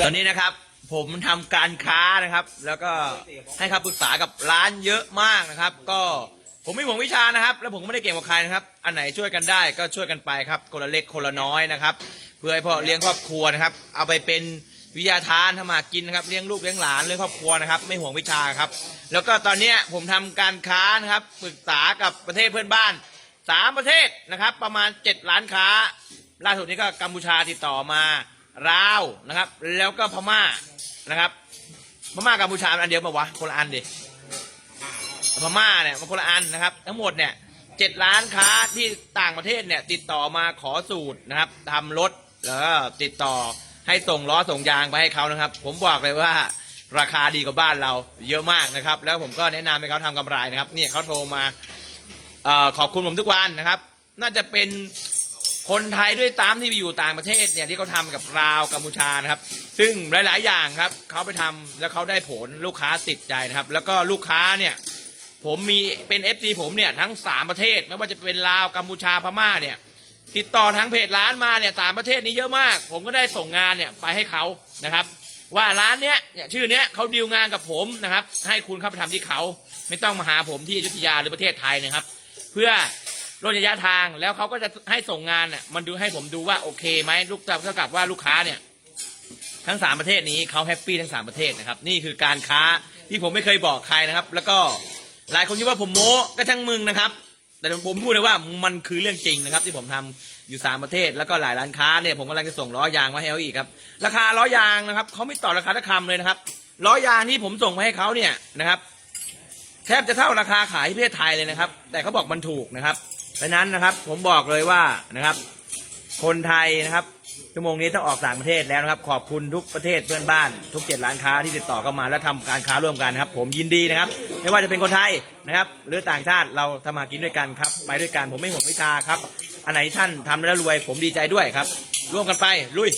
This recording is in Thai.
ตอนนี้นะครับ ผมทำการค้านะครับ แล้วก็ให้คำปรึกษากับร้านเยอะมากนะครับ ก็ผมไม่หวงวิชานะครับ แล้วผมก็ไม่ได้เก่งกว่าใครนะครับ อันไหนช่วยกันได้ก็ช่วยกันไปครับคนละเล็กคนละน้อยนะครับ เพื่อให้พ่อเลี้ยงครอบครัวนะครับ เอาไปเป็นวิทยาทานทำมากินนะครับเลี้ยงลูกเลี้ยงหลานเลี้ยงครอบครัวนะครับ ไม่ห่วงวิชาครับ แล้วก็ตอนเนี้ยผมทำการค้านะครับปรึกษากับประเทศเพื่อนบ้านสามประเทศนะครับ ประมาณเจ็ดล้านค้า ล่าสุดนี้ก็กัมพูชาติดต่อมา ลาวนะครับ แล้วก็พม่านะครับ พม่ากัมพูชานอันเดียวปะวะคนละอันดิพม่าเนี่ยมันคนละอันนะครับ ทั้งหมดเนี่ยเจ็ดล้านค้าที่ต่างประเทศเนี่ยติดต่อมาขอสูตรนะครับทำรถแล้วก็ติดต่อให้ส่งล้อส่งยางไปให้เขานะครับ ผมบอกเลยว่าราคาดีกว่าบ้านเราเยอะมากนะครับ แล้วผมก็แนะนำให้เขาทำกำไรนะครับเนี่ยเขาโทรมาออขอบคุณผมทุกวันนะครับ น่าจะเป็น คนไทยด้วยตามที่ไปอยู่ต่างประเทศเนี่ยที่เขาทำกับลาวกัมพูชานะครับ ซึ่งหลาย ๆ อย่างครับเขาไปทำแล้วเขาได้ผลลูกค้าติดใจนะครับ แล้วก็ลูกค้าเนี่ยผมมีเป็นเอฟซีผมเนี่ยทั้งสามประเทศ ไม่ว่าจะเป็นลาวกัมพูชาพม่าเนี่ยติดต่อทางเพจร้านมาเนี่ยสามประเทศนี้เยอะมาก ผมก็ได้ส่งงานเนี่ยไปให้เขานะครับ ว่าร้านเนี้ยเนี่ยชื่อเนี้ยเขาดีลงานกับผมนะครับ ให้คุณเข้าไปทำที่เขา ไม่ต้องมาหาผมที่อยุธยาหรือประเทศไทยนะครับ เพื่อ ลดระยะทางแล้วเขาก็จะให้ส่งงานเนี่ยมันดูให้ผมดูว่าโอเคไหมลูกเท่ากับว่าลูกค้าเนี่ย ทั้งสามประเทศนี้เขาแฮปปี้ทั้งสามประเทศนะครับ นี่คือการค้าที่ผมไม่เคยบอกใครนะครับ แล้วก็หลายคนคิดว่าผมโม้ก็ช่างมึงนะครับ แต่ผมพูดเลยว่ามันคือเรื่องจริงนะครับ ที่ผมทำอยู่สามประเทศ แล้วก็หลายร้านค้าเนี่ยผมกำลังจะส่งล้อยางมาให้เขาอีกครับ ราคาล้อยางนะครับเขาไม่ต่อราคาทักคำเลยนะครับล้อยางที่ผมส่งไปให้เขาเนี่ยนะครับ แทบจะเท่าราคาขายที่ประเทศไทยเลยนะครับ แต่เขาบอกมันถูกนะครับ ดังนั้นนะครับ ผมบอกเลยว่านะครับ คนไทยนะครับชั่วโมงนี้ต้องออกต่างประเทศแล้วนะครับ ขอบคุณทุกประเทศเพื่อนบ้าน ทุกเจ็ดร้านค้าที่ติดต่อเข้ามาและทำการค้าร่วมกันนะครับ ผมยินดีนะครับ ไม่ว่าจะเป็นคนไทยนะครับ หรือต่างชาติเราทำมากินด้วยกันครับ ไปด้วยกันผมไม่ห่วงวิชาครับ อันไหนที่ท่านทำแล้วรวย ผมดีใจด้วยครับ ร่วมกันไปลุย